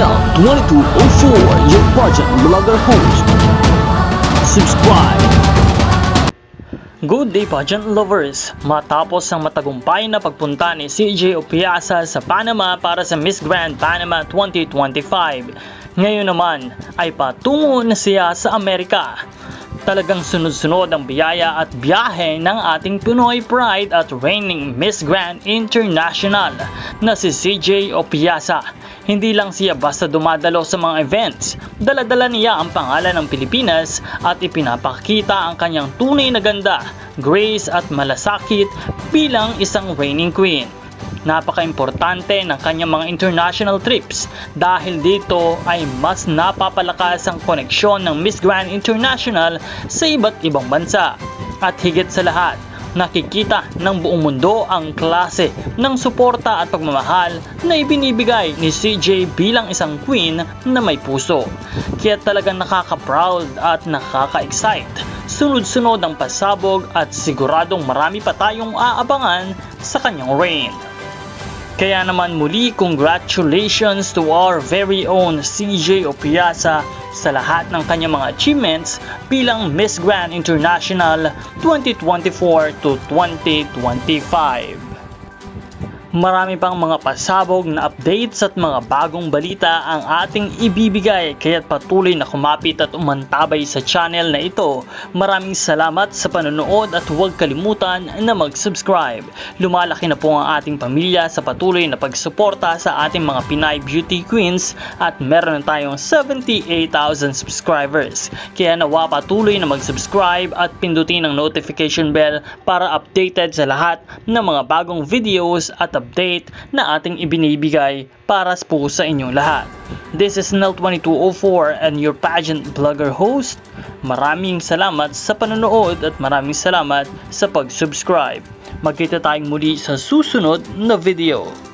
Snell2204, your pageant blogger host. Subscribe. Good day pageant lovers! Matapos ang matagumpay na pagpunta ni CJ Opiasa sa Panama para sa Miss Grand Panama 2025, ngayon naman ay patungo na siya sa Amerika. Talagang sunod-sunod ang biyaya at biyahe ng ating Pinoy Pride at reigning Miss Grand International na si CJ Opiasa. Hindi lang siya basta dumadalo sa mga events, daladala niya ang pangalan ng Pilipinas at ipinapakita ang kanyang tunay na ganda, grace at malasakit bilang isang reigning queen. Napaka-importante ng kanyang mga international trips dahil dito ay mas napapalakas ang koneksyon ng Miss Grand International sa iba't ibang bansa. At higit sa lahat, nakikita ng buong mundo ang klase ng suporta at pagmamahal na ibinibigay ni CJ bilang isang queen na may puso. Kaya talagang nakaka-proud at nakaka-excite. Sunod-sunod ang pasabog at siguradong marami pa tayong aabangan sa kanyang reign. Kaya naman muli congratulations to our very own CJ Opiasa sa lahat ng kanyang mga achievements bilang Miss Grand International 2024 to 2025. Marami pang mga pasabog na updates at mga bagong balita ang ating ibibigay kaya't patuloy na kumapit at umantabay sa channel na ito. Maraming salamat sa panonood at huwag kalimutan na mag-subscribe. Lumalaki na po ang ating pamilya sa patuloy na pagsuporta sa ating mga Pinay Beauty Queens at meron na tayong 78,000 subscribers. Kaya nawa patuloy na mag-subscribe at pindutin ang notification bell para updated sa lahat ng mga bagong videos at update na ating ibinibigay para po sa inyong lahat. This is Nel2204 and your pageant blogger host. Maraming salamat sa panonood at maraming salamat sa pag-subscribe. Magkita tayong muli sa susunod na video.